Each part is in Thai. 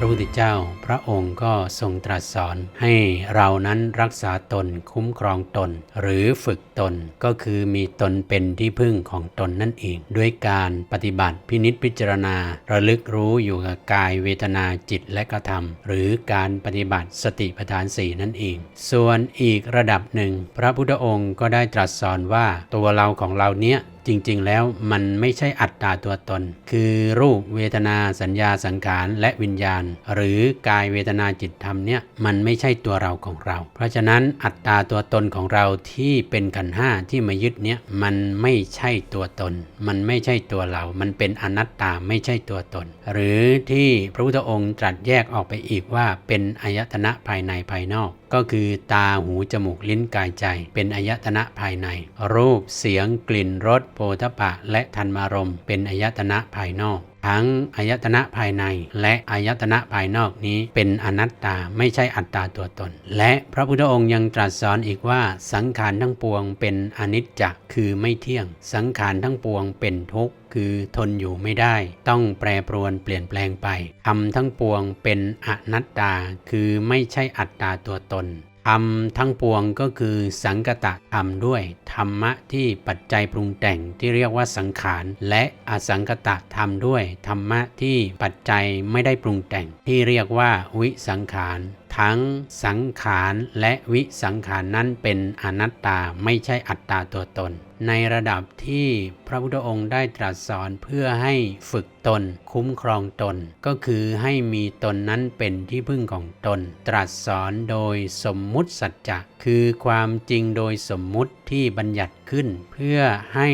พระพุทธเจ้า พระองค์ก็ทรงตรัสสอน ให้เรานั้นรักษาตนคุ้มครองตน หรือฝึกตนก็คือมีตนเป็นที่พึ่งของตนนั่นเอง ด้วยการปฏิบัติพินิษพิจารณา ระลึกรู้อยู่กับกายเวทนาจิตและกระทำหรือการปฏิบัติสติปัฏฐานสี่นั่นเอง ส่วนอีกระดับหนึ่ง พระพุทธองค์ก็ได้ตรัสสอนว่าตัวเราของเราเนี้ยจริงๆ แล้วมันไม่ใช่อัตตาตัวตน คือรูปเวทนาสัญญาสังขารและวิญญาณ หรือกายเวทนาจิตธรรมเนี่ยมันไม่ใช่ตัวเราของเรา เพราะฉะนั้นอัตตาตัวตนของเราที่เป็นขันห้าที่มายึดเนี่ยมันไม่ใช่ตัวตน มันไม่ใช่ตัวเรา มันเป็นอนัตตาไม่ใช่ตัวตน หรือที่พระพุทธองค์ตรัสแยกออกไปอีกว่าเป็นอายตนะภายในภายนอก ก็คือตาหูจมูกลิ้นกายใจ เป็นอายตนะภายใน รูปเสียงกลิ่นรสโผฏฐะและธรรมารมเป็นอายตนะภายนอกทั้งอายตนะภายใน และอายตนะภายนอกนี้เป็นอนัตตาไม่ใช่อัตตาตัวตน และพระพุทธองค์ยังตรัสสอนอีกว่าสังขารทั้งปวงเป็นอนิจจคือไม่เที่ยง สังขารทั้งปวงเป็นทุกข์คือทนอยู่ไม่ได้ ต้องแปรปรวนเปลี่ยนแปลงไปทำทั้งปวงเป็นอนัตตา คือไม่ใช่อัตตาตัวตน รมทั้งปวงก็คือสังกตะธรรมด้วย ธรรมะที่ปัจจัยปรุงแต่งที่เรียกว่าสังขาร และอสังกตะธรรมด้วย ธรรมะที่ปัจจัยไม่ได้ปรุงแต่ง ที่เรียกว่าวิสังขารทั้งสังขารและวิสังขารนั้นเป็นอนัตตาไม่ใช่อัตตาตัวตน ในระดับที่ พระพุทธองค์ได้ตรัสสอนเพื่อให้ฝึกตน คุ้มครองตน ก็คือให้มีตนนั้นเป็นที่พึ่งของตน ตรัสสอนโดยสมมุติสัจจะคือความจริงโดยสมมุติที่บัญญัติขึ้น เพื่อให้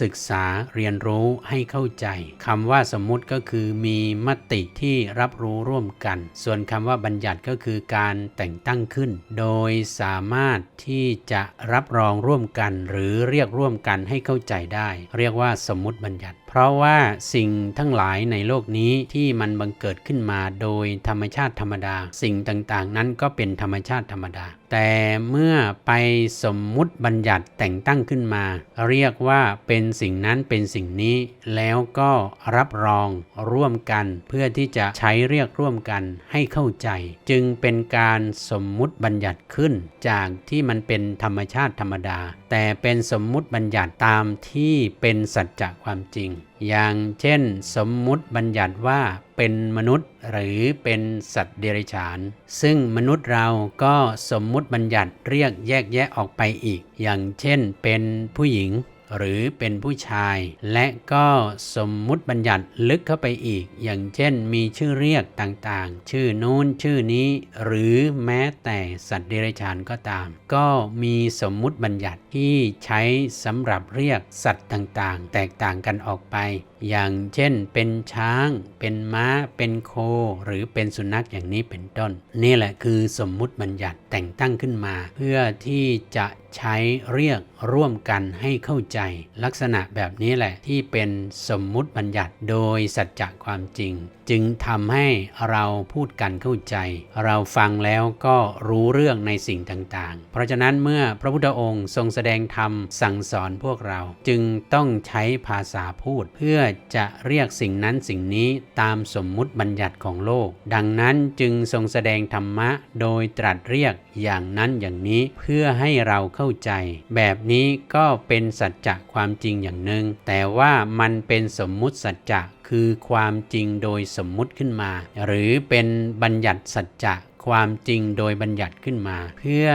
ศึกษาเรียนรู้ให้เข้าใจคำว่าสมมุติก็คือมีมติที่รับรู้ร่วมกัน ส่วนคำว่าบัญญัติก็คือการแต่งตั้งขึ้น โดยสามารถที่จะรับรองร่วมกัน หรือเรียกร่วมกันให้เข้าใจได้เรียกว่าสมมุติบัญญัติ เพราะว่าสิ่งทั้งหลายในโลกนี้ที่มันบังเกิดขึ้นมาโดยธรรมชาติธรรมดา สิ่งต่างๆ นั้นก็เป็นธรรมชาติธรรมดา แต่เมื่อไปสมมุติบัญญัติแต่งตั้งขึ้นมา เรียกว่าเป็นสิ่งนั้นเป็นสิ่งนี้ แล้วก็รับรองร่วมกัน เพื่อที่จะใช้เรียกร่วมกันให้เข้าใจ จึงเป็นการสมมุติบัญญัติขึ้น จากที่มันเป็นธรรมชาติธรรมดา แต่เป็นสมมุติบัญญัติตามที่เป็นสัจจะความจริงอย่างเช่น สมมุติบัญญัติว่าเป็นมนุษย์หรือเป็นสัตว์เดรัจฉาน ซึ่งมนุษย์เราก็สมมุติบัญญัติเรียกแยกแยะออกไปอีก อย่างเช่น เป็นผู้หญิงหรือเป็นผู้ชาย และก็สมมุติบัญญัติลึกเข้าไปอีก อย่างเช่นมีชื่อเรียกต่างๆ ชื่อนู้นชื่อนี้ หรือแม้แต่สัตว์เดรัจฉานก็ตาม ก็มีสมมุติบัญญัติที่ใช้สำหรับเรียกสัตว์ต่างๆ แตกต่างกันออกไป อย่างเช่น เป็นช้าง เป็นม้า เป็นโค หรือเป็นสุนัขอย่างนี้เป็นต้น นี่แหละคือสมมุติบัญญัติแต่งตั้งขึ้นมา เพื่อที่จะใช้เรียกร่วมกันให้เข้าใจ ลักษณะแบบนี้แหละที่เป็นสมมุติบัญญัติโดยสัจจะความจริง จึงทำให้เราพูดกันเข้าใจ เราฟังแล้วก็รู้เรื่องในสิ่งต่างๆ เพราะฉะนั้นเมื่อพระพุทธองค์ทรงแสดงธรรมสั่งสอนพวกเรา จึงต้องใช้ภาษาพูด เพื่อจะเรียกสิ่งนั้นสิ่งนี้ตามสมมุติบัญญัติของโลก ดังนั้นจึงทรงแสดงธรรมะโดยตรัสเรียกอย่างนั้นอย่างนี้เพื่อให้เราเข้าใจ แบบนี้ก็เป็นสัจจะความจริงอย่างหนึ่งแต่ว่ามันเป็นสมมุติสัจจะ คือความจริงโดยสมมุติขึ้นมา หรือเป็นบัญญัติสัจจะความจริงโดยบัญญัติขึ้นมา เพื่อ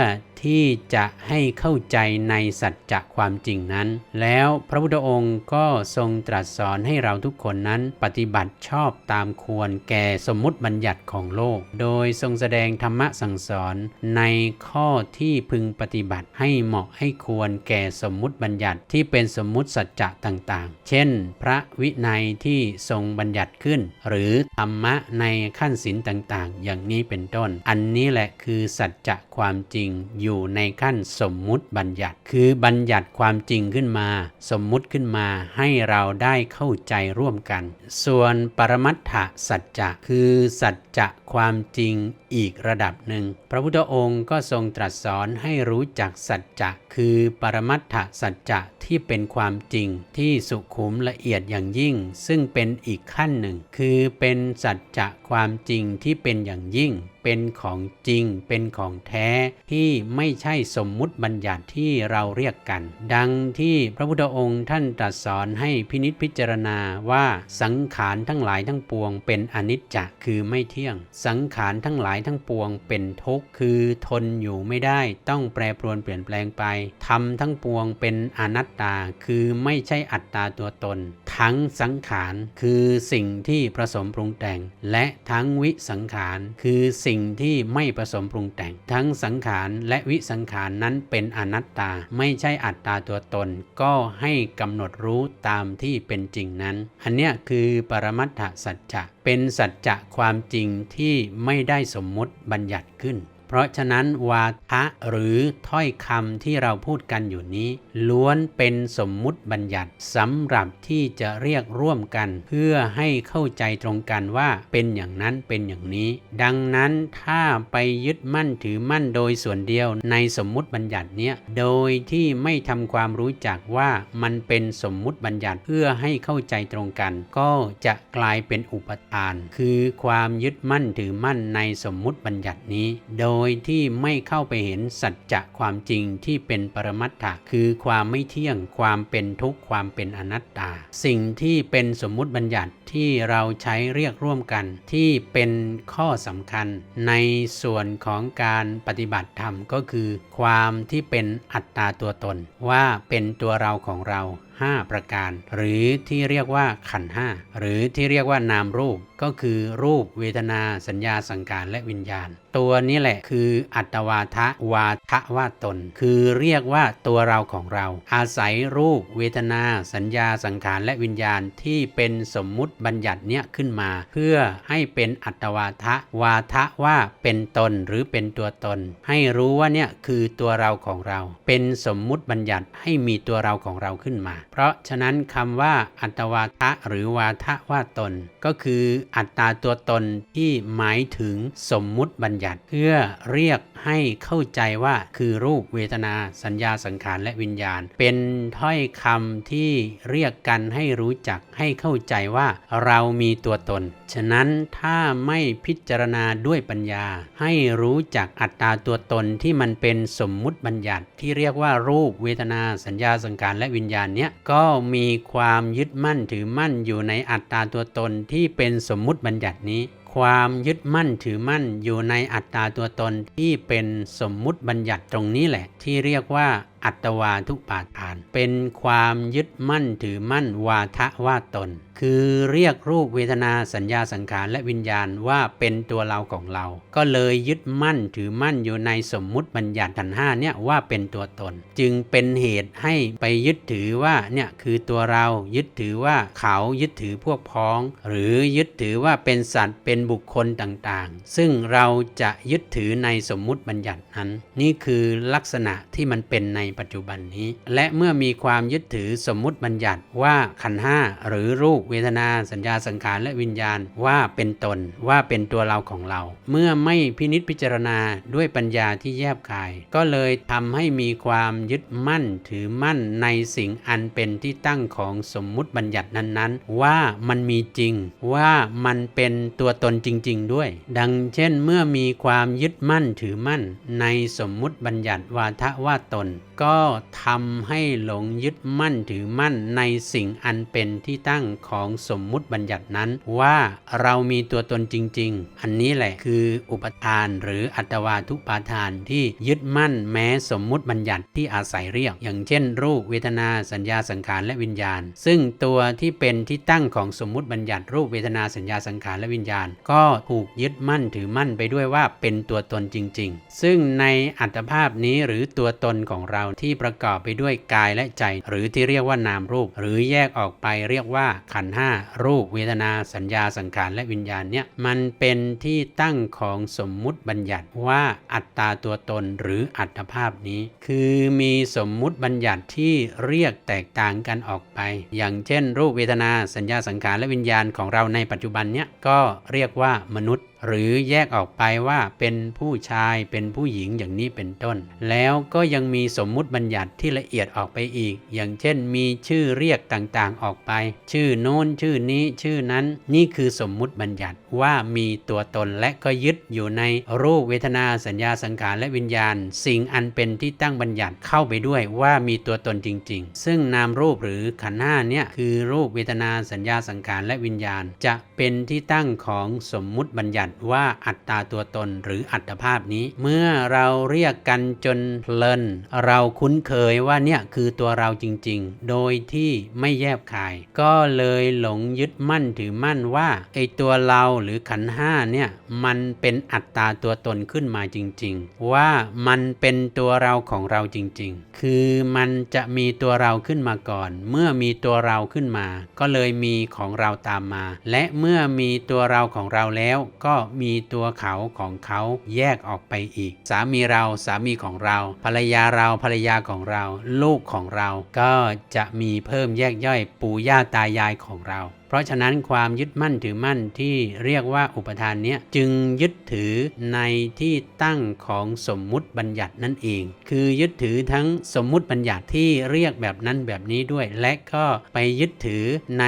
ที่จะให้เข้าใจในสัจจะความจริงนั้น แล้วพระพุทธองค์ก็ทรงตรัสสอนให้เราทุกคนนั้นปฏิบัติชอบตามควรแก่สมมุติบัญญัติของโลก โดยทรงแสดงธรรมะสั่งสอนในข้อที่พึงปฏิบัติให้เหมาะให้ควรแก่สมมุติบัญญัติที่เป็นสมมุติสัจจะต่างๆ เช่น พระวินัยที่ทรงบัญญัติขึ้น หรือธรรมะในขั้นศีลต่างๆ อย่างนี้เป็นต้น อันนี้แหละคือสัจจะความจริงอยยู่ในขั้นสมมุติบัญญัติ คือบัญญัติความจริงขึ้นมา สมมุติขึ้นมาให้เราได้เข้าใจร่วมกัน ส่วนปรมัตถสัจจะคือสัจจะความจริงอีกระดับหนึ่ง พระพุทธองค์ก็ทรงตรัสสอนให้รู้จักสัจจะคือปรมัตถสัจจะที่เป็นความจริงที่สุขุมละเอียดอย่างยิ่ง ซึ่งเป็นอีกขั้นหนึ่ง คือเป็นสัจจะความจริงที่เป็นอย่างยิ่ง เป็นของจริง เป็นของแท้ที่ไม่ใช่สมมุติบัญญัติที่เราเรียกกัน ดังที่พระพุทธองค์ท่านตรัสสอนให้พินิจพิจารณาว่าสังขารทั้งหลายทั้งปวง เป็นอนิจจคือไม่เที่ยง สังขารทั้งหลายทั้งปวง เป็นทุกข์คือทนอยู่ไม่ได้ ต้องแปรปรวนเปลี่ยนแปลงไปทำทั้งปวงเป็นอนัตตา คือไม่ใช่อัตตาตัวตน ทั้งสังขารคือสิ่งที่ผสมปรุงแต่ง และทั้งวิสังขารคือสิ่ง่งที่ไม่ผสมปรุงแต่ง ทั้งสังขารและวิสังขารนั้นเป็นอนัตตา ไม่ใช่อัตตาตัวตน ก็ให้กำหนดรู้ตามที่เป็นจริงนั้น อันเนี้ยคือปรมัตถสัจจะเป็นสัจจะความจริงที่ไม่ได้สมมุติบัญญัติขึ้น ราะฉะนั้นวาทะหรือถ้อยคำที่เราพูดกันอยู่นี้ ล้วนเป็นสมมุติบัญญัติสำหรับที่จะเรียกร่วมกัน เพื่อให้เข้าใจตรงกันว่าเป็นอย่างนั้นเป็นอย่างนี้ ดังนั้นถ้าไปยึดมั่นถือมั่นโดยส่วนเดียวในสมมุติบัญญัติเนี้ยโดยที่ไม่ทำความรู้จักว่ามันเป็นสมมุติบัญญัติเพื่อให้เข้าใจตรงกัน ก็จะกลายเป็นอุปทาน คือความยึดมั่นถือมั่นในสมมุติบัญญัตินี้ โดยที่ไม่เข้าไปเห็นสัจจะความจริงที่เป็นปรมัตถะคือความไม่เที่ยง ความเป็นทุกข์ ความเป็นอนัตตา สิ่งที่เป็นสมมุติบัญญัติที่เราใช้เรียกร่วมกัน ที่เป็นข้อสำคัญ ในส่วนของการปฏิบัติธรรมก็คือ ความที่เป็นอัตตาตัวตน ว่าเป็นตัวเราของเรา5 ประการ หรือที่เรียกว่าขันห้าหรือที่เรียกว่านามรูปก็คือรูปเวทนาสัญญาสังการและวิญญาณ ตัวนี้แหละคืออัตวาทะวาทะว่าตน คือเรียกว่าตัวเราของเรา อาศัยรูปเวทนา สัญญาสังขารและวิญญาณที่เป็นสมมุติบัญญัติเนี้ยขึ้นมา เพื่อให้เป็นอัตวาทะวาทะว่าเป็นตนหรือเป็นตัวตน ให้รู้ว่าเนี่ยคือตัวเราของเรา เป็นสมมุติบัญญัติให้มีตัวเราของเราขึ้นมา เพราะฉะนั้นคำว่าอัตวาทะหรือวาทะว่าตน ก็คืออัตตาตัวตนที่หมายถึงสมมุติบัญญัติ เพื่อเรียกให้เข้าใจว่าคือรูปเวทนาสัญญาสังขารและวิญญาณ เป็นถ้อยคำที่เรียกกันให้รู้จักให้เข้าใจว่าเรามีตัวตน ฉะนั้นถ้าไม่พิจารณาด้วยปัญญา ให้รู้จักอัตตาตัวตนที่มันเป็นสมมุติบัญญัติ ที่เรียกว่ารูปเวทนาสัญญาสังขารและวิญญาณเนี้ยก็มีความยึดมั่นถือมั่นอยู่ในอัตตาตัวตนที่เป็นสมมุติบัญญัตินี้ ความยึดมั่นถือมั่นอยู่ในอัตตาตัวตนที่เป็นสมมุติบัญญัติตรงนี้แหละ ที่เรียกว่าอัตวาทุปาทาน เป็นความยึดมั่นถือมั่นวาทะว่าตน คือเรียกรูปเวทนาสัญญาสังขารและวิญญาณว่าเป็นตัวเราของเรา ก็เลยยึดมั่นถือมั่นอยู่ในสมมุติบัญญัติขันห้าเนี่ยว่าเป็นตัวตน จึงเป็นเหตุให้ไปยึดถือว่าเนี่ยคือตัวเรายึดถือว่าเขายึดถือพวกพ้อง หรือยึดถือว่าเป็นสัตว์เป็นบุคคลต่างๆ ซึ่งเราจะยึดถือในสมมุติบัญญัตินั้น นี่คือลักษณะที่มันเป็นในปัจจุบันนี้ และเมื่อมีความยึดถือสมมุติบัญญัติว่าขันห้าหรือรูปเวทนาสัญญาสังขารและวิญญาณว่าเป็นตนว่าเป็นตัวเราของเรา เมื่อไม่พินิจพิจารณาด้วยปัญญาที่แยบคาย ก็เลยทำให้มีความยึดมั่นถือมั่นในสิ่งอันเป็นที่ตั้งของสมมุติบัญญัตินั้นๆ ว่ามันมีจริงว่ามันเป็นตัวตนจริง ๆ ด้วย ดังเช่นเมื่อมีความยึดมั่นถือมั่น ในสมมุติบัญญัติวาทะว่าตนก็ทำให้หลงยึดมั่นถือมั่นในสิ่งอันเป็นที่ตั้งของสมมุติบัญญัตินั้น ว่าเรามีตัวตนจริง ๆ อันนี้แหละคืออุปทานหรืออัตวาทุปาทานที่ยึดมั่นแม้สมมุติบัญญัติที่อาศัยเรียก อย่างเช่น รูปเวทนาสัญญาสังขารและวิญญาณ ซึ่งตัวที่เป็นที่ตั้งของสมมุติบัญญัติรูปเวทนาสัญญาสังขารและวิญญาณ ก็ถูกยึดมั่นถือมั่นไปด้วยว่าเป็นตัวตนจริง ๆ ซึ่งในอัตภาพนี้หรือตัวตนของเราที่ประกอบไปด้วยกายและใจ หรือที่เรียกว่านามรูป หรือแยกออกไปเรียกว่าขันห้ารูปเวทนาสัญญาสังขารและวิญญาณเนี่ยมันเป็นที่ตั้งของสมมุติบัญญัติว่าอัตตาตัวตนหรืออัตภาพนี้ คือมีสมมุติบัญญัติที่เรียกแตกต่างกันออกไป อย่างเช่น รูปเวทนาสัญญาสังขารและวิญญาณของเราในปัจจุบันเนี่ยก็เรียกว่ามนุษย์ หรือแยกออกไปว่าเป็นผู้ชายเป็นผู้หญิงอย่างนี้เป็นต้น แล้วก็ยังมีสมมุติบัญญัติที่ละเอียดออกไปอีก อย่างเช่นมีชื่อเรียกต่างๆออกไป ชื่อโน้นชื่อนี้ชื่อนั้นนี่คือสมมุติบัญญัติว่ามีตัวตนและก็ยึดอยู่ในรูปเวทนาสัญญาสังขารและวิญญาณ สิ่งอันเป็นที่ตั้งบัญญัติเข้าไปด้วยว่ามีตัวตนจริง ๆ ซึ่งนามรูปหรือขันธ์ห้าเนี่ยคือรูปเวทนาสัญญาสังขารและวิญญาณ จะเป็นที่ตั้งของสมมุติบัญญัติว่าอัตตาตัวตนหรืออัตภาพนี้ เมื่อเราเรียกกันจนเพลิน เราคุ้นเคยว่าเนี่ยคือตัวเราจริง ๆ โดยที่ไม่แยบคาย ก็เลยหลงยึดมั่นถือมั่นว่าไอตัวเราหรือขันห้าเนี่ยมันเป็นอัตตาตัวตนขึ้นมาจริง ๆ ว่ามันเป็นตัวเราของเราจริง ๆ คือมันจะมีตัวเราขึ้นมาก่อน เมื่อมีตัวเราขึ้นมา ก็เลยมีของเราตามมา และเมื่อมีตัวเราของเราแล้วก็มีตัวเขาของเขาแยกออกไปอีก สามีเราสามีของเรา ภรรยาเราภรรยาของเรา ลูกของเรา ก็จะมีเพิ่มแยกย่อยปู่ย่าตายายของเราเพราะฉะนั้นความยึดมั่นถือมั่นที่เรียกว่าอุปทานเนี้ยจึงยึดถือในที่ตั้งของสมมุติบัญญัตินั่นเอง คือยึดถือทั้งสมมุติบัญญัติที่เรียกแบบนั้นแบบนี้ด้วย และก็ไปยึดถือใน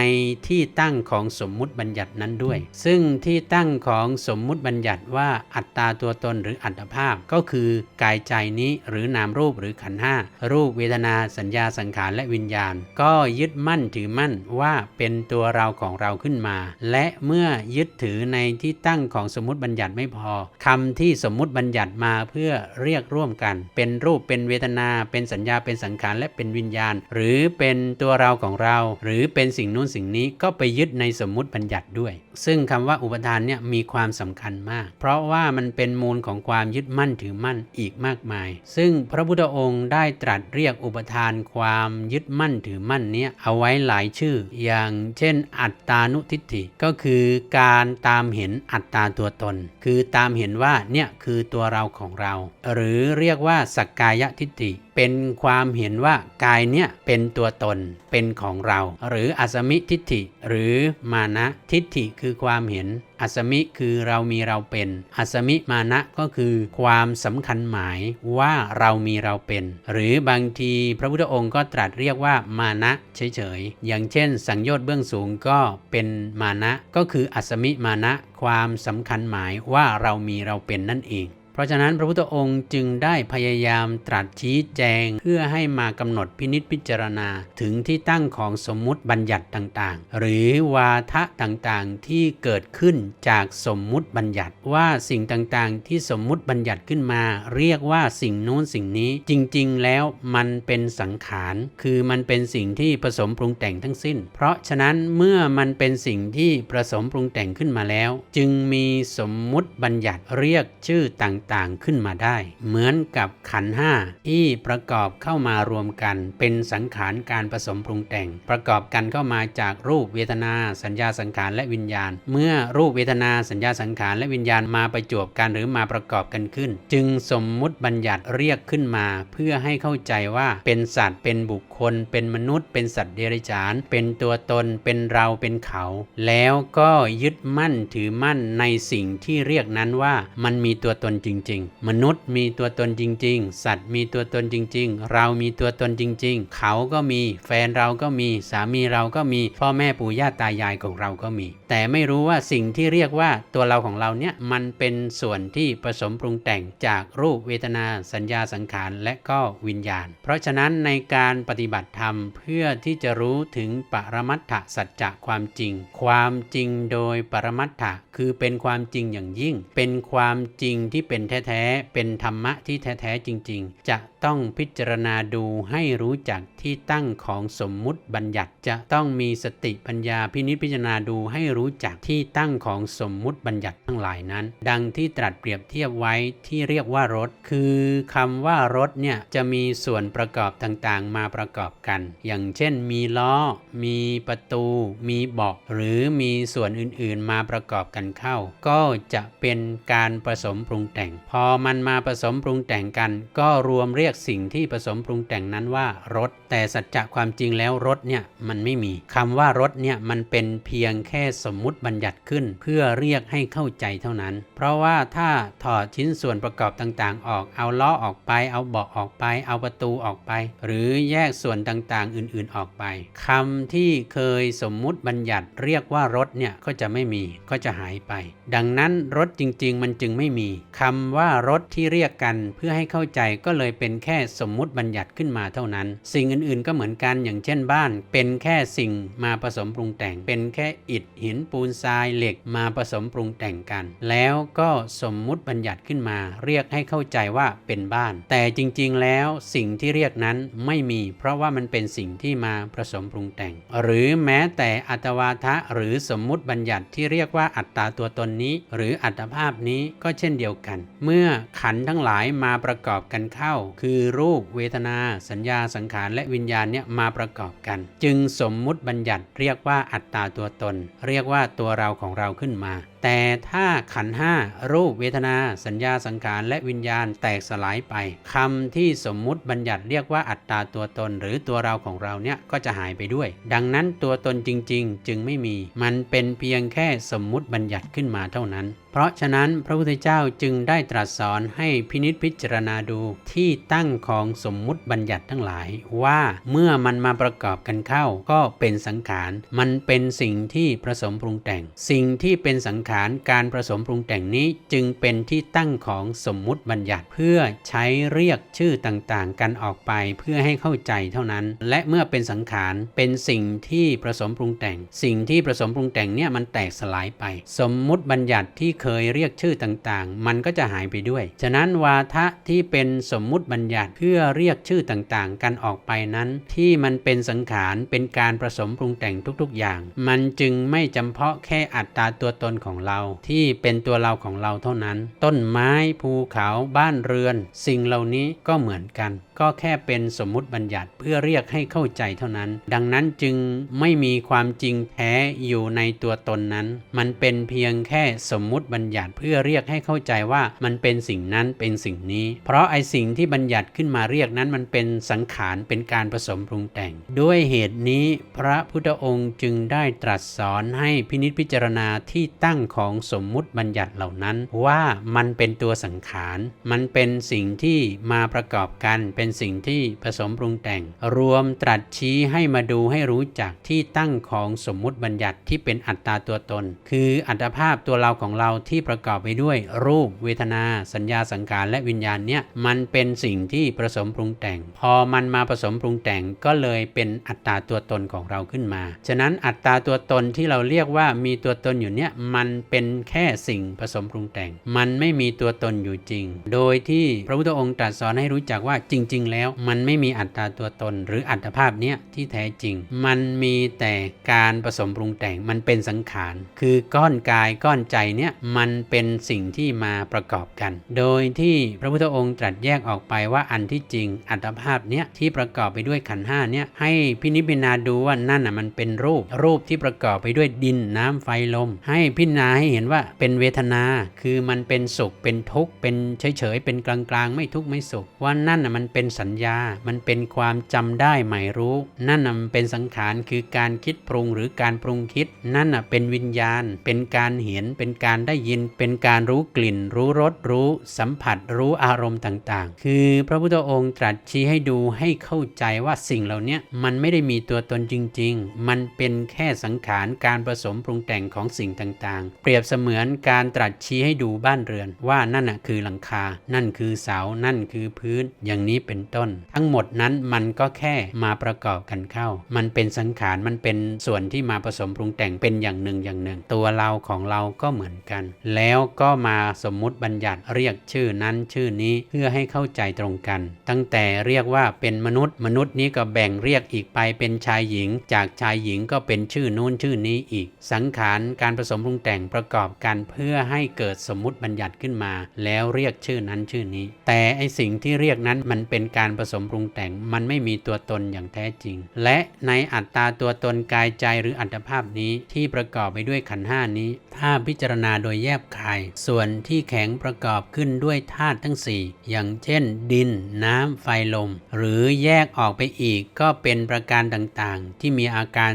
ที่ตั้งของสมมุติบัญญัตินั้นด้วย ซึ่งที่ตั้งของสมมุติบัญญัติว่าอัตตาตัวตนหรืออัตภาพก็คือกายใจนี้หรือนามรูปหรือขันห้ารูปเวทนาสัญญาสังขารและวิญญาณ ก็ยึดมั่นถือมั่นว่าเป็นตัวเราของเราขึ้นมา และเมื่อยึดถือในที่ตั้งของสมมติบัญญัติไม่พอคำที่สมมติบัญญัติมาเพื่อเรียกร่วมกัน เป็นรูปเป็นเวทนา เป็นสัญญาเป็นสังขารและเป็นวิญญาณ หรือเป็นตัวเราของเรา หรือเป็นสิ่งนู้นสิ่งนี้ก็ไปยึดในสมมติบัญญัติด้วย ซึ่งคำว่าอุปทานเนี่ยมีความสำคัญมาก เพราะว่ามันเป็นมูลของความยึดมั่นถือมั่นอีกมากมาย ซึ่งพระพุทธองค์ได้ตรัสเรียกอุปทานความยึดมั่นถือมั่นเนี้ยเอาไว้หลายชื่อ อย่างเช่นอัตตานุทิฏฐิก็คือการตามเห็นอัตตาตัวตน คือตามเห็นว่าเนี่ยคือตัวเราของเรา หรือเรียกว่าสักกายทิฏฐิ เป็นความเห็นว่ากายเนี่ยเป็นตัวตนเป็นของเรา หรืออัสมิทิฏฐิ หรือมานะทิฏฐิคือความเห็น อัสมิคือเรามีเราเป็น อัสมิมานะก็คือความสำคัญหมายว่าเรามีเราเป็น หรือบางทีพระพุทธองค์ก็ตรัสเรียกว่ามานะเฉยๆ อย่างเช่น สังโยชน์เบื้องสูงก็เป็นมานะก็คืออัสมิมานะ ความสำคัญหมายว่าเรามีเราเป็นนั่นเอง เพราะฉะนั้นพระพุทธองค์จึงได้พยายามตรัสชี้แจง เพื่อให้มากำหนดพินิษพิจารณาถึงที่ตั้งของสมมุติบัญญัติต่างๆ หรือวาทะต่างๆที่เกิดขึ้นจากสมมุติบัญญัติว่าสิ่งต่างๆ ที่สมมุติบัญญัติขึ้นมา เรียกว่าสิ่งโน้นสิ่งนี้จริงๆ แล้วมันเป็นสังขาร คือมันเป็นสิ่งที่ผสมปรุงแต่งทั้งสิ้น เพราะฉะนั้นเมื่อมันเป็นสิ่งที่ผสมปรุงแต่งขึ้นมาแล้ว จึงมีสมมุติบัญญัติเรียกชื่อต่างๆขึ้นมาได้ เหมือนกับขันห้าที่ประกอบเข้ามารวมกัน เป็นสังขารการผสมปรุงแต่ง ประกอบกันเข้ามาจากรูปเวทนา สัญญาสังขารและวิญญาณ เมื่อรูปเวทนาสัญญาสังขารและวิญญาณมาประจวบกันหรือมาประกอบกันขึ้น จึงสมมุติบัญญัติเรียกขึ้นมา เพื่อให้เข้าใจว่าเป็นสัตว์เป็นบุคคล เป็นมนุษย์ เป็นสัตว์เดรัจฉาน เป็นตัวตนเป็นเราเป็นเขา แล้วก็ยึดมั่นถือมั่นในสิ่งที่เรียกนั้นว่ามันมีตัวตนจริงๆ มนุษย์มีตัวตนจริง ๆ สัตว์มีตัวตนจริง ๆ เรามีตัวตนจริง ๆ เขาก็มี แฟนเราก็มี สามีเราก็มี พ่อแม่ปู่ย่าตายายของเราก็มี แต่ไม่รู้ว่าสิ่งที่เรียกว่าตัวเราของเราเนี่ยมันเป็นส่วนที่ผสมปรุงแต่งจากรูปเวทนาสัญญาสังขารและก็วิญญาณ เพราะฉะนั้นในการปฏิบัติธรรมเพื่อที่จะรู้ถึงปรมัตถสัจจะความจริง ความจริงโดยปรมัตถะคือเป็นความจริงอย่างยิ่ง เป็นความจริงที่เป็นแท้ๆ เป็นธรรมะที่แท้ๆจริง ๆ จะต้องพิจารณาดูให้รู้จักที่ตั้งของสมมุติบัญญัติจะต้องมีสติปัญญาพินิจพิจารณาดูให้รู้จักที่ตั้งของสมมุติบัญญัติทั้งหลายนั้น ดังที่ตรัสเปรียบเทียบไว้ที่เรียกว่ารถ คือคำว่ารถเนี่ยจะมีส่วนประกอบต่างๆ มาประกอบกัน อย่างเช่น มีล้อ มีประตู มีเบาะหรือมีส่วนอื่นๆ มาประกอบกันเข้า ก็จะเป็นการผสมปรุงแต่ง พอมันมาผสมปรุงแต่งกัน ก็รวมเรียกสิ่งที่ผสมปรุงแต่งนั้นว่ารถแต่สัจจะความจริงแล้วรถเนี่ยมันไม่มีคำว่ารถเนี่ยมันเป็นเพียงแค่สมมุติบัญญัติขึ้น เพื่อเรียกให้เข้าใจเท่านั้น เพราะว่าถ้าถอดชิ้นส่วนประกอบต่างๆ ออกเอาล้อออกไป เอาเบาะออกไป เอาประตูออกไป หรือแยกส่วนต่างๆ อื่นๆออกไปคำที่เคยสมมุติบัญญัติเรียกว่ารถเนี่ยก็จะไม่มีก็จะหายไป ดังนั้นรถจริงๆ มันจึงไม่มีคำว่ารถที่เรียกกันเพื่อให้เข้าใจก็เลยเป็นแค่สมมุติบัญญัติขึ้นมาเท่านั้น สิ่งอื่นๆก็เหมือนกันอย่างเช่นบ้าน เป็นแค่สิ่งมาผสมปรุงแต่ง เป็นแค่อิฐหินปูนทรายเหล็กมาผสมปรุงแต่งกัน แล้วก็สมมุติบัญญัติขึ้นมา เรียกให้เข้าใจว่าเป็นบ้าน แต่จริงๆแล้วสิ่งที่เรียกนั้นไม่มี เพราะว่ามันเป็นสิ่งที่มาผสมปรุงแต่ง หรือแม้แต่อัตวาทะหรือสมมุติบัญญัติที่เรียกว่าอัตตาตัวตนนี้ หรืออัตภาพนี้ก็เช่นเดียวกัน เมื่อขันทั้งหลายมาประกอบกันเข้า คือือรูปเวทนาสัญญาสังขารและวิญญาณเนี่ยมาประกอบกัน จึงสมมุติบัญญัติเรียกว่าอัตตาตัวตน เรียกว่าตัวเราของเราขึ้นมา แต่ถ้าขันห้ารูปเวทนา สัญญาสังขารและวิญญาณแตกสลายไปคำที่สมมุติบัญญัติเรียกว่าอัตตาตัวตน หรือตัวเราของเราเนี่ยก็จะหายไปด้วย ดังนั้นตัวตนจริง ๆ จึงไม่มี มันเป็นเพียงแค่สมมุติบัญญัติขึ้นมาเท่านั้น ราะฉะนั้นพระพุทธเจ้าจึงได้ตรัสสอนให้พินิจพิจารณาดูที่ตั้งของสมมุติบัญญัติทั้งหลาย ว่าเมื่อมันมาประกอบกันเข้าก็เป็นสังขาร มันเป็นสิ่งที่ผสมปรุงแต่ง สิ่งที่เป็นสังขารการผสมปรุงแต่งนี้จึงเป็นที่ตั้งของสมมุติบัญญัติ เพื่อใช้เรียกชื่อต่างๆ กันออกไปเพื่อให้เข้าใจเท่านั้น และเมื่อเป็นสังขารเป็นสิ่งที่ผสมปรุงแต่ง สิ่งที่ผสมปรุงแต่งเนี่ยมันแตกสลายไป สมมุติบัญญัติที่เคคยเรียกชื่อต่างๆ มันก็จะหายไปด้วย ฉะนั้นวาทะที่เป็นสมมุติบัญญัติเพื่อเรียกชื่อต่างๆ กันออกไปนั้น ที่มันเป็นสังขารเป็นการผสมปรุงแต่งทุกๆ อย่าง มันจึงไม่จำเพาะแค่อัตตาตัวตนของเรา ที่เป็นตัวเราของเราเท่านั้น ต้นไม้ภูเขาบ้านเรือน สิ่งเหล่านี้ก็เหมือนกัน ก็แค่เป็นสมมุติบัญญัติเพื่อเรียกให้เข้าใจเท่านั้น ดังนั้นจึงไม่มีความจริงแท้อยู่ในตัวตนนั้น มันเป็นเพียงแค่สมมุติบัญญัติเพื่อเรียกให้เข้าใจว่ามันเป็นสิ่งนั้นเป็นสิ่งนี้ เพราะไอสิ่งที่บัญญัติขึ้นมาเรียกนั้นมันเป็นสังขารเป็นการผสมปรุงแต่ง ด้วยเหตุนี้พระพุทธองค์จึงได้ตรัสสอนให้พินิจพิจารณาที่ตั้งของสมมุติบัญญัติเหล่านั้น ว่ามันเป็นตัวสังขาร มันเป็นสิ่งที่มาประกอบกันเป็น็นสิ่งที่ผสมปรุงแต่ง รวมตรัสชี้ให้มาดูให้รู้จักที่ตั้งของสมมุติบัญญัติที่เป็นอัตตาตัวตน คืออัตภาพตัวเราของเราที่ประกอบไปด้วย รูป เวทนา สัญญาสังขารและวิญญาณเนี่ยมันเป็นสิ่งที่ผสมปรุงแต่ง พอมันมาผสมปรุงแต่งก็เลยเป็นอัตตาตัวตนของเราขึ้นมา ฉะนั้นอัตตาตัวตนที่เราเรียกว่ามีตัวตนอยู่เนี่ยมันเป็นแค่สิ่งผสมปรุงแต่ง มันไม่มีตัวตนอยู่จริง โดยที่พระพุทธองค์ตรัสสอนให้รู้จักว่าจริงๆแล้ว มันไม่มีอัตตาตัวตน หรืออัตภาพเนี้ยที่แท้จริง มันมีแต่การผสมปรุงแต่งมันเป็นสังขาร คือก้อนกายก้อนใจเนี่ยมันเป็นสิ่งที่มาประกอบกัน โดยที่พระพุทธองค์ตรัสแยกออกไปว่าอันที่จริง อัตภาพเนี้ยที่ประกอบไปด้วยขันห้าเนี่ยให้พินิจพิจารณาดูว่านั่นน่ะมันเป็นรูป รูปที่ประกอบไปด้วยดินน้ำไฟลม ให้พิจารณาให้เห็นว่าเป็นเวทนา คือมันเป็นสุขเป็นทุกข์เป็นเฉยๆเป็นกลางๆ ไม่ทุกข์ไม่สุขว่านั่นน่ะมันเป็นสัญญา มันเป็นความจำได้หมายรู้ นั่นน่ะมันเป็นสังขารคือการคิดปรุงหรือการปรุงคิด นั่นน่ะเป็นวิญญาณ เป็นการเห็น เป็นการได้ยิน เป็นการรู้กลิ่น รู้รส รู้สัมผัส รู้อารมณ์ต่างๆ คือพระพุทธองค์ตรัสชี้ให้ดูให้เข้าใจว่าสิ่งเหล่านี้มันไม่ได้มีตัวตนจริง ๆ มันเป็นแค่สังขารการผสมปรุงแต่งของสิ่งต่างๆ เปรียบเสมือนการตรัสชี้ให้ดูบ้านเรือน ว่านั่นน่ะคือหลังคา นั่นคือเสา นั่นคือพื้น อย่างนี้เป็นเป็นต้น ทั้งหมดนั้นมันก็แค่มาประกอบกันเข้า มันเป็นสังขารมันเป็นส่วนที่มาผสมปรุงแต่งเป็นอย่างหนึ่งอย่างหนึ่ง ตัวเราของเราก็เหมือนกัน แล้วก็มาสมมุติบัญญัติเรียกชื่อนั้นชื่อนี้เพื่อให้เข้าใจตรงกัน ตั้งแต่เรียกว่าเป็นมนุษย์ มนุษย์นี้ก็แบ่งเรียกอีกไปเป็นชายหญิง จากชายหญิงก็เป็นชื่อนู้นชื่อนี้อีก สังขารการผสมปรุงแต่งประกอบกันเพื่อให้เกิดสมมุติบัญญัติขึ้นมา แล้วเรียกชื่อนั้นชื่อนี้ แต่ไอสิ่งที่เรียกนั้นมันเป็นการผสมปรุงแต่ง มันไม่มีตัวตนอย่างแท้จริง และในอัตตาตัวตนกายใจหรืออัตภาพนี้ที่ประกอบไปด้วยขันห้านี้ ถ้าพิจารณาโดยแยบคาย ส่วนที่แข็งประกอบขึ้นด้วยธาตุทั้ง 4 อย่างเช่น ดิน น้ำ ไฟลม หรือแยกออกไปอีกก็เป็นประการต่างๆ ที่มีอาการ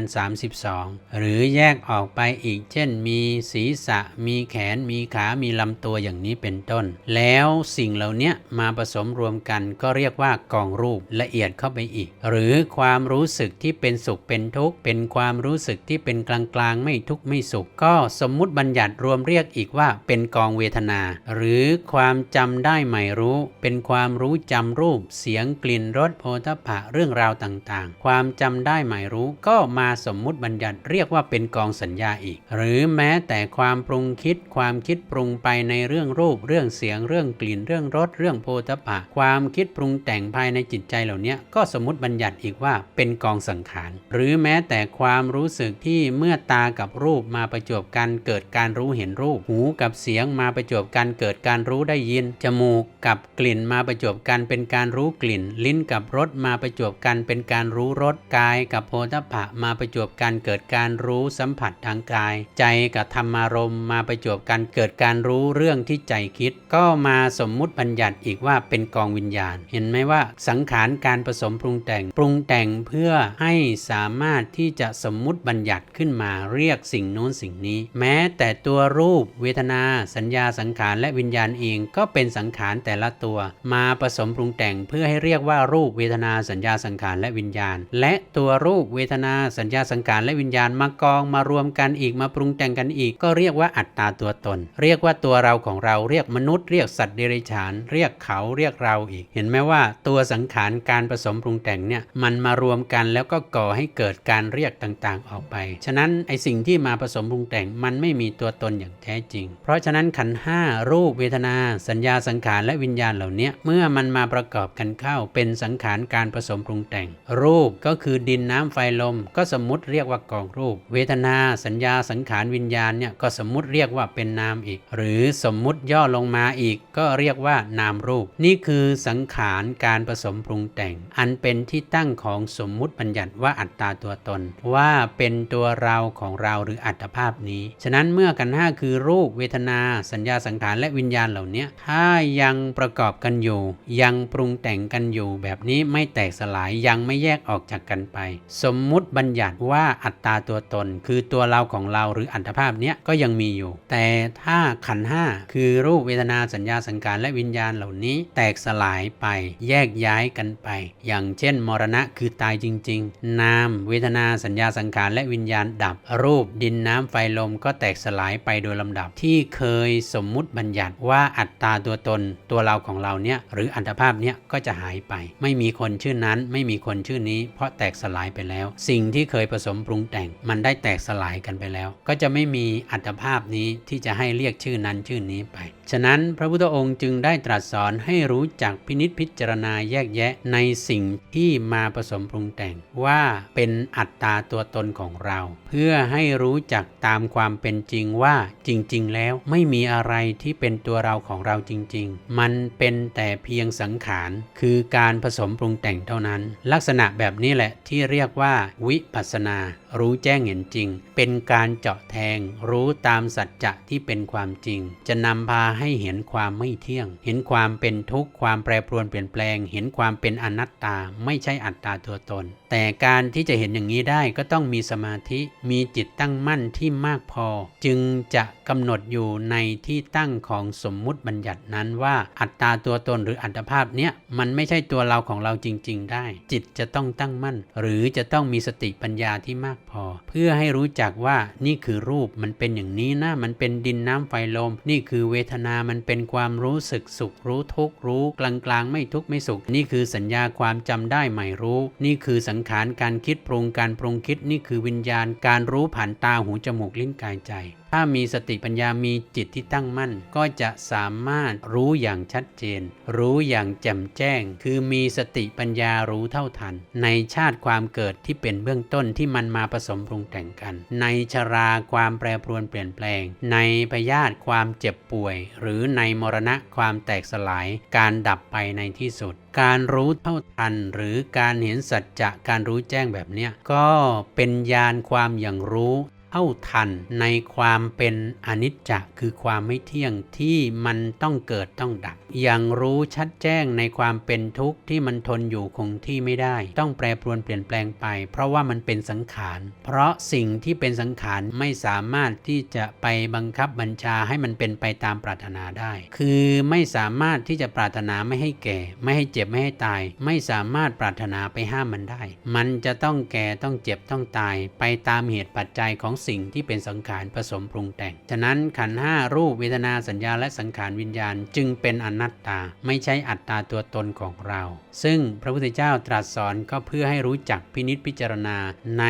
32 หรือแยกออกไปอีก เช่น มีศีรษะ มีแขน มีขา มีลำตัวอย่างนี้เป็นต้น แล้วสิ่งเหล่านี้มาผสมรวมกันก็เรียกว่ากองรูปละเอียดเข้าไปอีก หรือความรู้สึกที่เป็นสุขเป็นทุกข์ เป็นความรู้สึกที่เป็นกลางๆ ไม่ทุกข์ไม่สุข ก็สมมุติบัญญัติรวมเรียกอีกว่าเป็นกองเวทนา หรือความจำได้ใหม่รู้ เป็นความรู้จำรูป เสียงกลิ่นรสโพธพะเรื่องราวต่างๆ ความจำได้หมายรู้ ก็มาสมมุติบัญญัติเรียกว่าเป็นกองสัญญาอีก หรือแม้แต่ความปรุงคิด ความคิดปรุงไปในเรื่องรูป เรื่องเสียง เรื่องกลิ่น เรื่องรส เรื่องโพธพะความคิดปรุงแต่งภายในจิตใจเหล่านี้ก็สมมติบัญญัติอีกว่าเป็นกองสังขาร หรือแม้แต่ความรู้สึกที่เมื่อตากับรูปมาประจบกันเกิดการรู้เห็นรูป หูกับเสียงมาประจบกันเกิดการรู้ได้ยิน จมูกกับกลิ่นมาประจบกันเป็นการรู้กลิ่น ลิ้นกับรสมาประจบกันเป็นการรู้รสกายกับโพธพะมาประจบกันเกิดการรู้สัมผัสทางกาย ใจกับธรรมารมมาประจบกันเกิดการรู้เรื่องที่ใจคิด ก็มาสมมุติบัญญัติอีกว่าเป็นกองวิญญาณ เห็นไหมว่าสังขารการผสมปรุงแต่ง ปรุงแต่งเพื่อให้สามารถที่จะสมมุติบัญญัติขึ้นมาเรียกสิ่งโน้นสิ่งนี้ แม้แต่ตัวรูปเวทนา สัญญาสังขารและวิญญาณเองก็เป็นสังขารแต่ละตัว มาผสมปรุงแต่งเพื่อให้เรียกว่ารูปเวทนาสัญญาสังขารและวิญญาณ และตัวรูปเวทนาสัญญาสังขารและวิญญาณมากองมารวมกันอีกมาปรุงแต่งกันอีก ก็เรียกว่าอัตตาตัวตน เรียกว่าตัวเราของเราเรียกมนุษย์เรียกสัตว์เดรัจฉาน เรียกเขาเรียกเราอีก เห็นไหมว่าตัวสังขารการผสมปรุงแต่งเนี่ยมันมารวมกันแล้วก็ก่อให้เกิดการเรียกต่างๆ ออกไป ฉะนั้นไอสิ่งที่มาผสมปรุงแต่งมันไม่มีตัวตนอย่างแท้จริง เพราะฉะนั้นขันห้ารูปเวทนา สัญญาสังขารและวิญญาณเหล่านี้เมื่อมันมาประกอบกันเข้าเป็นสังขารการผสมปรุงแต่ง รูปก็คือดินน้ำไฟลม ก็สมมติเรียกว่ากองรูป เวทนาสัญญาสังขารวิญญาณเนี่ยก็สมมติเรียกว่าเป็นนามอีก หรือสมมุติย่อลงมาอีกก็เรียกว่านามรูป นี่คือสังขารการผสมปรุงแต่ง อันเป็นที่ตั้งของสมมุติบัญญัติว่าอัตตาตัวตน ว่าเป็นตัวเราของเราหรืออัตภาพนี้ ฉะนั้นเมื่อกันห้าคือรูปเวทนา สัญญาสังขารและวิญญาณเหล่านี้ถ้ายังประกอบกันอยู่ ยังปรุงแต่งกันอยู่ แบบนี้ไม่แตกสลายยังไม่แยกออกจากกันไป สมมุติบัญญัติว่าอัตตาตัวตน คือตัวเราของเราหรืออัตภาพเนี้ยก็ยังมีอยู่ แต่ถ้าขันห้าคือรูปเวทนาสัญญาสังขารและวิญญาณเหล่านี้แตกสลายไปแยกย้ายกันไป อย่างเช่น มรณะคือตายจริง ๆ นาม เวทนาสัญญาสังขารและวิญญาณดับ รูปดินน้ำไฟลมก็แตกสลายไปโดยลำดับที่เคยสมมุติบัญญัติว่าอัตตาตัวตนตัวเราของเราเนี่ยหรืออัตภาพเนี่ยก็จะหายไป ไม่มีคนชื่อนั้นไม่มีคนชื่อนี้ เพราะแตกสลายไปแล้ว สิ่งที่เคยผสมปรุงแต่ง มันได้แตกสลายกันไปแล้ว ก็จะไม่มีอัตภาพนี้ที่จะให้เรียกชื่อนั้นชื่อนี้ไป ฉะนั้นพระพุทธองค์จึงได้ตรัสสอนให้รู้จักพินิษพิจารณาแยกแยะในสิ่งที่มาผสมปรุงแต่งว่าเป็นอัตตาตัวตนของเรา เพื่อให้รู้จักตามความเป็นจริงว่าจริง ๆ แล้วไม่มีอะไรที่เป็นตัวเราของเราจริง ๆ มันเป็นแต่เพียงสังขาร คือการผสมปรุงแต่งเท่านั้น ลักษณะแบบนี้แหละที่เรียกว่า วิปัสนา รู้แจ้งเห็นจริง เป็นการเจาะแทง รู้ตามสัจจะที่เป็นความจริง จะนำพาให้เห็นความไม่เที่ยง เห็นความเป็นทุกข์ความแปรปรวนเปลี่ยนแปลงเห็นความเป็นอนัตตาไม่ใช่อัตตาตัวตน แต่การที่จะเห็นอย่างนี้ได้ก็ต้องมีสมาธิมีจิตตั้งมั่นที่มากพอ จึงจะกำหนดอยู่ในที่ตั้งของสมมุติบัญญัตินั้นว่าอัตตาตัวตนหรืออัตภาพเนี้ยมันไม่ใช่ตัวเราของเราจริง ๆ ได้ จิตจะต้องตั้งมั่น หรือจะต้องมีสติปัญญาที่มากพอ เพื่อให้รู้จักว่านี่คือรูปมันเป็นอย่างนี้นะมันเป็นดินน้ำไฟลม นี่คือเวทนามันเป็นความรู้สึกสุขรู้ทุกข์รู้กลางๆ ไม่ทุกข์ไม่สุข นี่คือสัญญาความจำได้ใหม่รู้ นี่คือสังขารการคิดปรุงการปรุงคิดนี่คือวิญญาณการรู้ผ่านตาหูจมูกลิ้นกายใจ ถ้ามีสติปัญญามีจิตที่ตั้งมั่น ก็จะสามารถรู้อย่างชัดเจน รู้อย่างแจ่มแจ้ง คือมีสติปัญญารู้เท่าทัน ในชาติความเกิดที่เป็นเบื้องต้นที่มันมาผสมปรุงแต่งกัน ในชราความแปรปรวนเปลี่ยนแปลง ในพยาธิความเจ็บป่วย หรือในมรณะความแตกสลาย การดับไปในที่สุดการรู้เท่าทันหรือการเห็นสัจจะการรู้แจ้งแบบเนี้ยก็เป็นญาณความอย่างรู้ เท่าทันในความเป็นอนิจจะคือความไม่เที่ยงที่มันต้องเกิดต้องดับ อย่างรู้ชัดแจ้งในความเป็นทุกข์ที่มันทนอยู่คงที่ไม่ได้ ต้องแปรปรวนเปลี่ยนแปลงไป เพราะว่ามันเป็นสังขาร เพราะสิ่งที่เป็นสังขารไม่สามารถที่จะไปบังคับบัญชาให้มันเป็นไปตามปรารถนาได้ คือไม่สามารถที่จะปรารถนาไม่ให้แก่ ไม่ให้เจ็บไม่ให้ตาย ไม่สามารถปรารถนาไปห้ามมันได้ มันจะต้องแก่ต้องเจ็บต้องตาย ไปตามเหตุปัจจัยของสิ่งที่เป็นสังขารผสมปรุงแต่ง ฉะนั้นขันห้ารูปเวทนาสัญญาและสังขารวิญญาณ จึงเป็นอนัตตา ไม่ใช่อัตตาตัวตนของเรา ซึ่งพระพุทธเจ้าตรัสสอนก็เพื่อให้รู้จักพินิษพิจารณาใน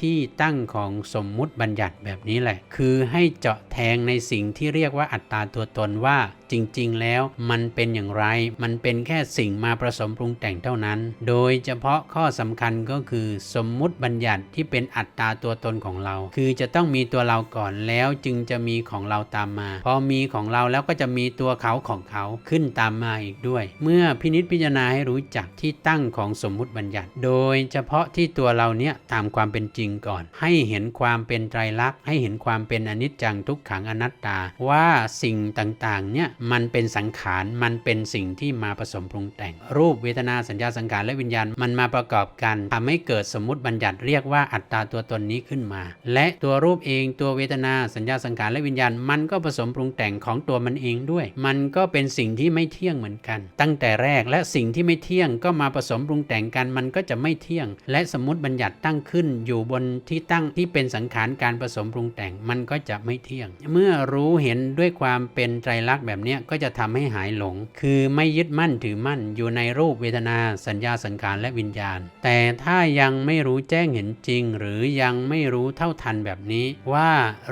ที่ตั้งของสมมุติบัญญัติแบบนี้แหละ คือให้เจาะแทงในสิ่งที่เรียกว่าอัตตาตัวตนว่า จริง ๆ แล้ว มันเป็นอย่างไร มันเป็นแค่สิ่งมาผสมปรุงแต่งเท่านั้น โดยเฉพาะข้อสำคัญก็คือสมมุติบัญญัติที่เป็นอัตตาตัวตนของเรา คือจะต้องมีตัวเราก่อนแล้วจึงจะมีของเราตามมา พอมีของเราแล้วก็จะมีตัวเขาของเขาขึ้นตามมาอีกด้วย เมื่อพินิษพิจารณาให้รู้จักที่ตั้งของสมมุติบัญญัติ โดยเฉพาะที่ตัวเราเนี้ยตามความเป็นจริงก่อน ให้เห็นความเป็นไตรลักษณ์ให้เห็นความเป็นอนิจจังทุกขังอนัตตาว่าสิ่งต่างๆเนี่ยมันเป็นสังขาร มันเป็นสิ่งที่มาผสมปรุงแต่ง รูปเวทนาสัญญาสังขารและวิญญาณมันมาประกอบกันทำให้เกิดสมมติบัญญัติเรียกว่าอัตตาตัวตนนี้ขึ้นมา และตัวรูปเองตัวเวทนาสัญญาสังขารและวิญญาณ มันก็ผสมปรุงแต่งของตัวมันเองด้วย มันก็เป็นสิ่งที่ไม่เที่ยงเหมือนกัน ตั้งแต่แรกและสิ่งที่ไม่เที่ยงก็มาผสมปรุงแต่งกันมันก็จะไม่เที่ยง และสมมติบัญญัติตั้งขึ้นอยู่บนที่ตั้งที่เป็นสังขารการผสมปรุงแต่งมันก็จะไม่เที่ยง เมื่อรู้เห็นด้วยความเป็นไตรลักษณ์แบบนี้ก็จะทำให้หายหลง คือไม่ยึดมั่นถือมั่นอยู่ในรูปเวทนา สัญญาสังขารและวิญญาณ แต่ถ้ายังไม่รู้แจ้งเห็นจริง หรือยังไม่รู้เท่าทันแบบนี้ ว่า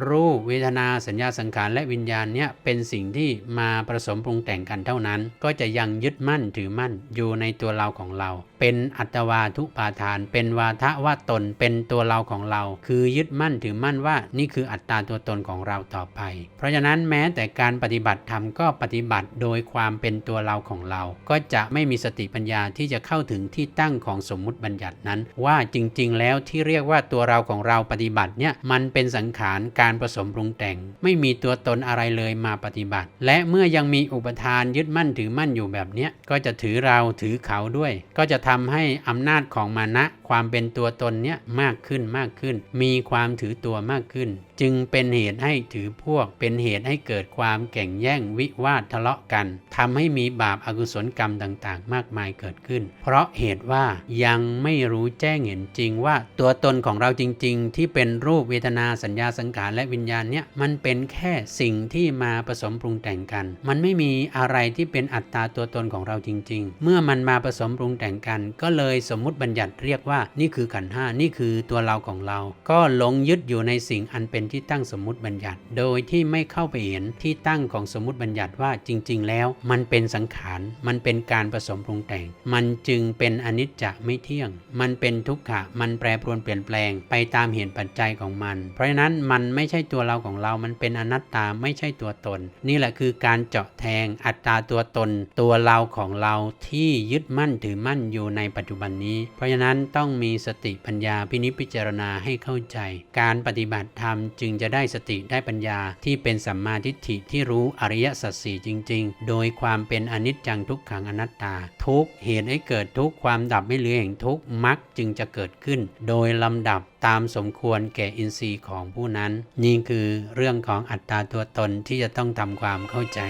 รูปเวทนาสัญญาสังขารและวิญญาณเนี่ยเป็นสิ่งที่มาผสมปรุงแต่งกันเท่านั้น ก็จะยังยึดมั่นถือมั่นอยู่ในตัวเราของเรา เป็นอัตวาทุปาทาน เป็นวาทะว่าตนเป็นตัวเราของเรา คือยึดมั่นถือมั่นว่านี่คืออัตตาตัวตนของเราต่อไป เพราะฉะนั้นแม้แต่การปฏิบัติธรรมก็ปฏิบัติโดยความเป็นตัวเราของเรา ก็จะไม่มีสติปัญญาที่จะเข้าถึงที่ตั้งของสมมุติบัญญัตินั้น ว่าจริง ๆ แล้วที่เรียกว่าตัวเราของเราปฏิบัติเนี่ยมันเป็นสังขารการผสมปรุงแต่ง ไม่มีตัวตนอะไรเลยมาปฏิบัติ และเมื่อยังมีอุปทานยึดมั่นถือมั่นอยู่แบบเนี้ยก็จะถือเราถือเขาด้วย ก็จะทำให้อำนาจของมานะ ความเป็นตัวตนเนี้ยมากขึ้นมากขึ้น มีความถือตัวมากขึ้น จึงเป็นเหตุให้ถือพวก เป็นเหตุให้เกิดความแข่งแย่งวิวาททะเลาะกันทำให้มีบาปอากุศลกรรมต่างๆ มากมายเกิดขึ้น เพราะเหตุว่ายังไม่รู้แจ้งเห็นจริงว่าตัวตนของเราจริง ๆ ที่เป็นรูปเวทนาสัญญาสังขารและวิญญาณเนี่ยมันเป็นแค่สิ่งที่มาผสมปรุงแต่งกัน มันไม่มีอะไรที่เป็นอัตตาตัวตนของเราจริง ๆ เมื่อมันมาผสมปรุงแต่งกัน ก็เลยสมมุติบัญญัติเรียกว่านี่คือขันธ์ห้านี่คือตัวเราของเรา ก็หลงยึดอยู่ในสิ่งอันเป็นที่ตั้งสมมุติบัญญัติ โดยที่ไม่เข้าไปเห็นที่ตั้งของสมมุติบัญญัติว่าจริง ๆ แล้ว มันเป็นสังขาร มันเป็นการผสมปรุงแต่ง มันจึงเป็นอนิจจะไม่เที่ยง มันเป็นทุกขะ มันแปรปรวนเปลี่ยนแปลงไปตามเหตุปัจจัยของมัน เพราะฉะนั้นมันไม่ใช่ตัวเราของเรา มันเป็นอนัตตาไม่ใช่ตัวตน นี่แหละคือการเจาะแทงอัตตาตัวตน ตัวเราของเราที่ยึดมั่นถือมั่นอยู่ในปัจจุบันนี้ เพราะฉะนั้นต้องต้องมีสติปัญญาพินิจพิจารณาให้เข้าใจ การปฏิบัติธรรมจึงจะได้สติได้ปัญญาที่เป็นสัมมาทิฏฐิที่รู้อริยสัจสี่จริง ๆ โดยความเป็นอนิจจังทุกขังอนัตตา ทุกเหตุให้เกิดทุกความดับไม่เหลือแห่งทุกมรรคจึงจะเกิดขึ้น โดยลำดับตามสมควรแก่อินทรีย์ของผู้นั้น นี่คือเรื่องของอัตตาตัวตนที่จะต้องทำความเข้าใจ